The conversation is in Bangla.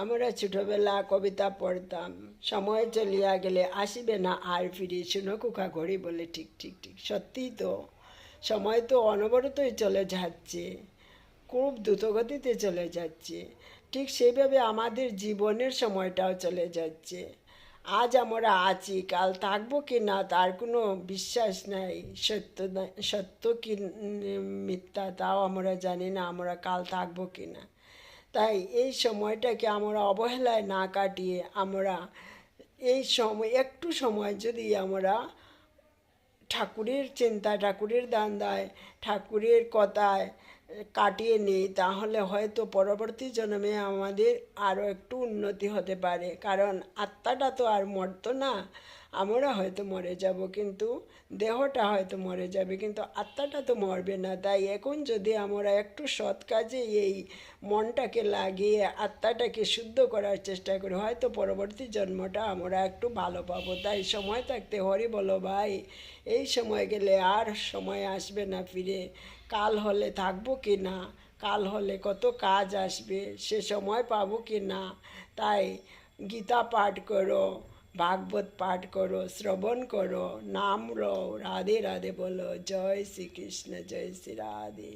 আমরা ছোটবেলা কবিতা পড়তাম। সময় চলিয়া গেলে আসিবে না আর ফিরে শুনো কুকা ঘড়ি বলে ঠিক ঠিক ঠিক। সত্যিই তো, সময় তো অনবরতই চলে যাচ্ছে। খুব দ্রুতগতিতে চলে যাচ্ছে। ঠিক সেইভাবে আমাদের জীবনের সময়টাও চলে যাচ্ছে। আজ আমরা আছি, কাল থাকব কি না তার কোনো বিশ্বাস নাই। সত্য সত্য কি মিথ্যা তাও আমরা জানি না আমরা কাল থাকব কি না। তাই এই সময়টাকে আমরা অবহেলায় না কাটিয়ে আমরা এই সময়, একটু সময় যদি আমরা ঠাকুরের চিন্তা ঠাকুরের দান্দায় ঠাকুরের কথায় কাটিয়ে নিই, তাহলে হয়তো পরবর্তী জন্মে আমাদের আরও একটু উন্নতি হতে পারে। কারণ আত্মাটা তো আর মরতো না আমরা হয়তো মরে যাব, কিন্তু দেহটা হয়তো মরে যাবে, কিন্তু আত্মাটা তো মরবে না। তাই এখন যদি আমরা একটু সৎ কাজে এই মনটাকে লাগিয়ে আত্মাটাকে শুদ্ধ করার চেষ্টা করি, হয়তো পরবর্তী জন্মটা আমরা একটু ভালো পাবো। তাই সময় থাকতে হরি বলো ভাই, এই সময় গেলে আর সময় আসবে না ফিরে। কাল হলে থাকব কি না? কাল হলে কত কাজ আসবে? সে সময় পাবো কি না? তাই গীতা পাঠ করো, ভাগবত পাঠ করো, শ্রবণ করো, নাম রও, রাধে রাধে বলো, জয় শ্রীকৃষ্ণ, জয় শ্রী রাধে।